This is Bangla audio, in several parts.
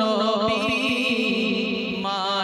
নবী? মায়ের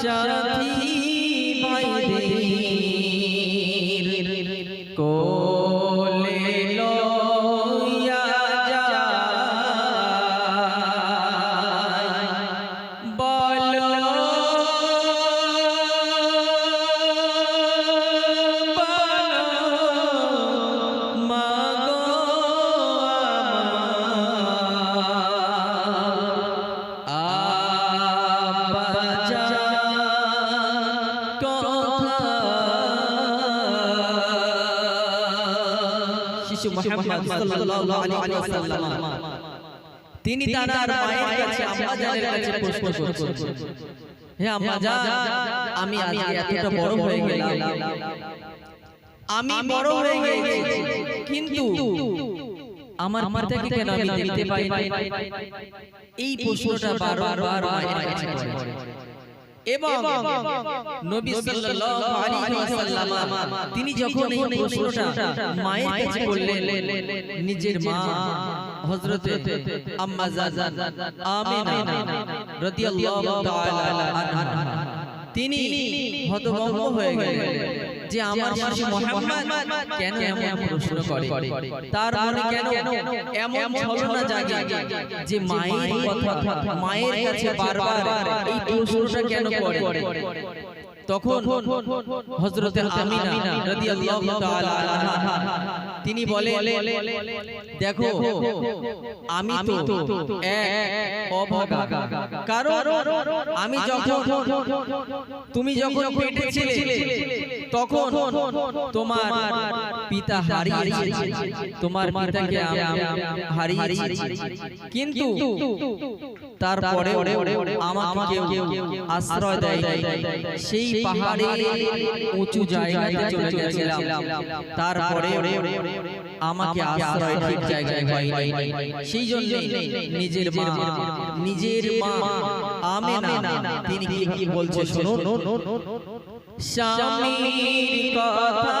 সাথী ভাইদের শিশু মুহাম্মদ সাল্লাল্লাহু আলাইহি ওয়াসাল্লাম। তিনি তার মায়ের কাছে আম্মাজানের কাছে প্রশ্ন করছেন হে আম্মাজান আমি আজকে এতটা বড় হয়ে গেলাম। আমি বড় হয়ে গেছি। কিন্তু আমার পিতাকে কেন আমি দেখতে পাই এই প্রশ্নটা বারবার মায়ের কাছে করে এবং নবী সাল্লাল্লাহু আলাইহি ওয়াসাল্লাম তিনি যখন এই প্রশ্নটা মায়ের কাছে করলেন নিজের মা হযরতে আম্মা জান আমিনা রাদিয়াল্লাহু তাআলা আনহা। তিনি হতভম্ব হয়ে গেলেন। যে আমার শিশু মোহাম্মদ কেন এমন প্রশ্ন করে? তার মনে কেন এমন ছলনা জাগে যে মায়ের কথা মায়ের কাছে বারবার এই প্রশ্নটা কেন করে? তখন হযরতে আমিনা রাদিয়াল্লাহু তাআলা আনহা তিনি বলে দেখো আমি তো এক অভাগা কারণ আমি যখন তুমি যখন পেটে ছিলে তখন তোমার পিতা হারিয়েছে তোমার পিতাকে আমি হারিয়েছি। কিন্তু তারপরে আমাকে কেউ আশ্রয় দেয় সেই পাহাড়ে উঁচু জায়গায় চলে গেছিলাম। তারপরে আমাকে আশ্রয় ঠিক জায়গায় পাই সেই জন্য নিজের মা নিজের মা আমেনা তিনি কি কি বলছে স্বামীর কথা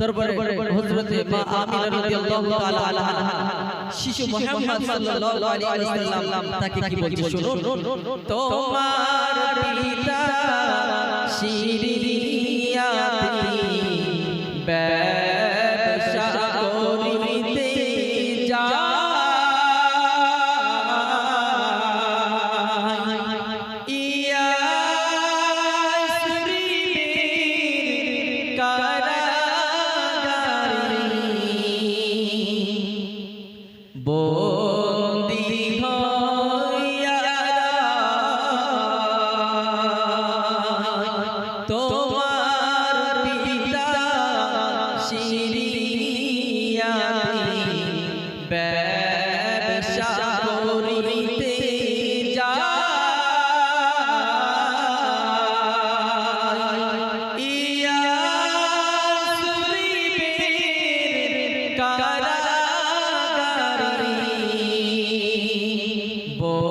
তারপরে হযরতে মা আমিনা রাদিয়াল্লাহু তাআলা আনহা। শিশু মুহাম্মদ সাল্লাল্লাহু আলাইহি ওয়াসাল্লাম তাকে কি বলছে শুনুন তোমার পিতা শিরিন সিরিয়া ব্যবসা করিতে যা কারা কারি বো